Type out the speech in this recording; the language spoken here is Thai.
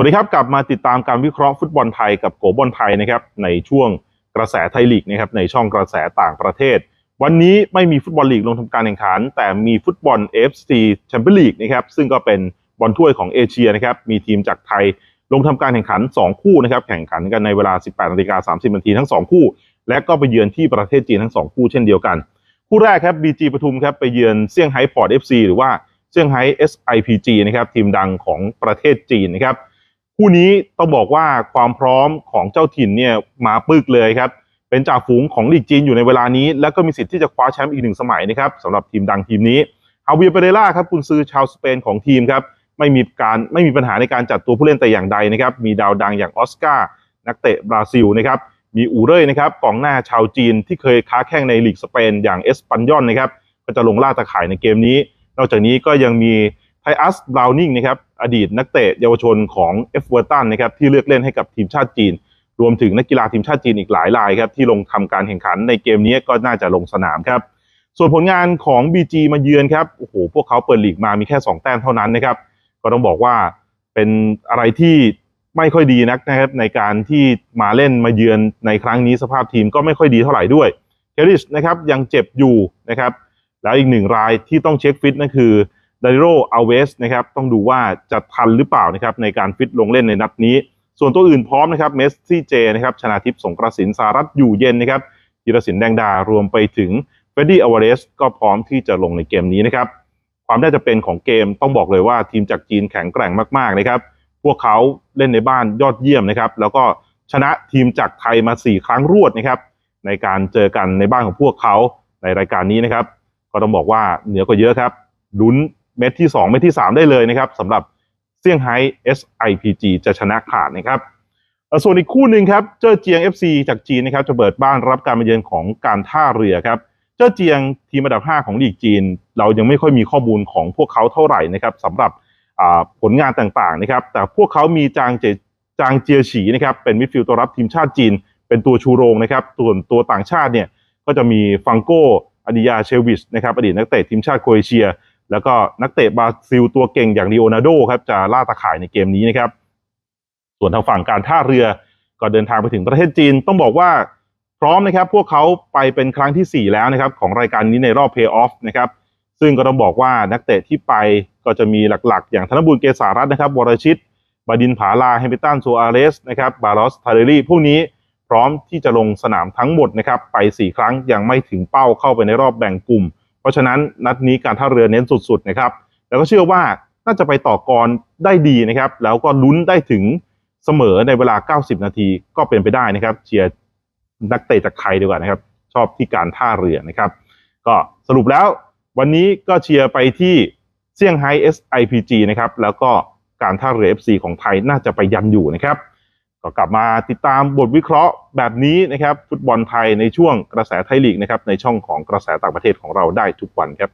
วัสดีครับกลับมาติดตามการวิเคราะห์ฟุตบอลไทยกับโกบอลไทยนะครับในช่วงกระแสไทยลีกนะครับในช่องกระแสต่างประเทศ วันนี้ไม่มีฟุตบอลลีกลงทำการแข่งขัน แต่มีฟุตบอล AFC แชมเปี้ยนลีกนะครับซึ่งก็เป็นบอลถ้วยของเอเชียนะครับมีทีมจากไทยลงทำการแข่งขัน 2 คู่นะครับแข่งขันกันในเวลา 18นาฬิกา30นาทีทั้ง 2 คู่ และก็ไปเยือนที่ประเทศจีนทั้ง 2 คู่เช่นเดียวกัน คู่แรกครับ BG ปทุมครับไปเยือนเซี่ยงไฮ้พอร์ต FC หรือว่าเซี่ยงไฮ้ SIPG นะครับทีมดังของประเทศจีนนะครับ คู่นี้ต้องบอกว่าความพร้อมของเจ้าถิ่นเนี่ยมาปึกเลยครับ เป็นจ่าฝูงของลีกจีนอยู่ในเวลานี้ แล้วก็มีสิทธิ์ที่จะคว้าแชมป์อีกหนึ่งสมัยนะครับสำหรับทีมดังทีมนี้ฮาเวียเปเรล่าครับกุนซือชาวสเปนของทีมครับไม่มีการไม่มีปัญหาในการจัดตัวผู้เล่นแต่อย่างใดนะครับ มีดาวดังอย่างออสการ์นักเตะบราซิลนะครับมีอูเร่ยนะครับกองหน้าชาวจีนที่เคยค้าแข่งในลีกสเปนอย่างเอสปันยอนนะครับก็จะลงล่าตะข่ายในเกมนี้ นอกจากนี้ก็ยังมี ไทอัสบราวนิงนะครับอดีตนักเตะเยาวชนของเอฟเวอร์ตันนะครับที่เลือกเล่นให้กับทีมชาติจีน รวมถึงนักกีฬาทีมชาติจีนอีกหลายรายครับที่ลงทำการแข่งขันในเกมนี้ก็น่าจะลงสนามครับส่วนผลงานของ BG มาเยือนครับโอ้โหพวกเขาเปิดลีกมามีแค่ 2 แต้มเท่านั้นนะครับก็ต้องบอกว่าเป็นอะไรที่ไม่ค่อยดีนักนะครับในการที่มาเล่นมาเยือนในครั้งนี้สภาพทีมก็ไม่ค่อยดีเท่าไหร่ด้วยเคริชนะครับยังเจ็บอยู่นะครับแล้วอีกหนึ่งรายที่ต้องเช็คฟิตนั่นคือ ดาริโรอัลเวสนะครับต้องดูว่าจะทันหรือเปล่านะครับในการฟิตลงเล่นในนัดนี้ ส่วนตัวอื่นพร้อมนะครับเมสซี่เจนะครับชนาทิพย์สงกระสินสารัตอยู่เย็นนะครับธีรศิลปแดงดารวมไปถึงเฟรดดี้อวาเรสก็พร้อมที่จะลงในเกมนี้นะครับความน่าจะเป็นของเกมต้องบอกเลยว่าทีมจากจีนแข็งแกร่งมากๆนะครับพวกเขาเล่นในบ้านยอดเยี่ยมนะครับแล้วก็ชนะทีมจากไทยมา 4 ครั้งรวดนะครับในการเจอกันในบ้านของพวกเขาในรายการนี้นะครับ ก็ต้องบอกว่าเหนือกว่าเยอะครับลุ้น เม็ดที่ 2 เม็ดที่ 3 ได้เลยนะครับสำหรับเซี่ยงไฮ้ SIPG จะชนะขาดนะครับส่วนอีกคู่หนึ่งครับ เจ้อเจียง FC จากจีนนะครับจะเปิดบ้านรับการมาเยือนของการท่าเรือครับ เจ้าเจียงทีมอันดับ 5 ของลีกจีน เรายังไม่ค่อยมีข้อมูลของพวกเขาเท่าไหร่นะครับสำหรับผลงานต่างๆนะครับ แต่พวกเขามีจางเจจางเจียฉีนะครับเป็นมิดฟิลด์ตัวรับทีมชาติจีน เป็นตัวชูโรงนะครับส่วนตัวต่างชาติเนี่ยก็จะมีฟังโกอดิยาเชลวิชนะครับอดีตนักเตะทีมชาติโครเอเชีย แล้วก็นักเตะบราซิลตัวเก่งอย่างลีโอนาโดครับจะล่าตาข่ายในเกมนี้นะครับ ส่วนทางฝั่งการท่าเรือก็เดินทางไปถึงประเทศจีน ต้องบอกว่าพร้อมนะครับ พวกเขาไปเป็นครั้งที่ 4 แล้วนะครับ ของรายการนี้ในรอบเพย์ออฟนะครับซึ่งก็ต้องบอกว่านักเตะที่ไปก็จะมีหลักๆ อย่างธนบุญเกษารัตน์นะครับวรชิตบดินผาลาเฮมิลตันโซอาเรสนะครับบารอสทาเรลี่พวกนี้พร้อมที่จะลงสนามทั้งหมดนะครับไป 4 ครั้งยังไม่ถึงเป้าเข้าไปในรอบแบ่งกลุ่ม ราะฉะนั้นนัดนี้การท่าเรือเน้นสุดๆนะครับแล้วก็เชื่อว่าน่าจะไปต่อกรได้ดีนะครับ แล้วก็ลุ้นได้ถึงเสมอในเวลา 90 นาทีก็เป็นไปได้นะครับเชียร์นักเตะจากไทยดีกว่านะครับ ชอบที่การท่าเรือนะครับ ก็สรุปแล้ววันนี้ก็เชียร์ไปที่เซี่ยงไฮ้ SIPG นะครับแล้วก็การท่าเรือ FC ของไทยน่าจะไปยันอยู่นะครับ ก็กลับมาติดตามบทวิเคราะห์แบบนี้นะครับ ฟุตบอลไทยในช่วงกระแสไทยลีกนะครับในช่องของกระแสต่างประเทศของเราได้ทุกวันครับ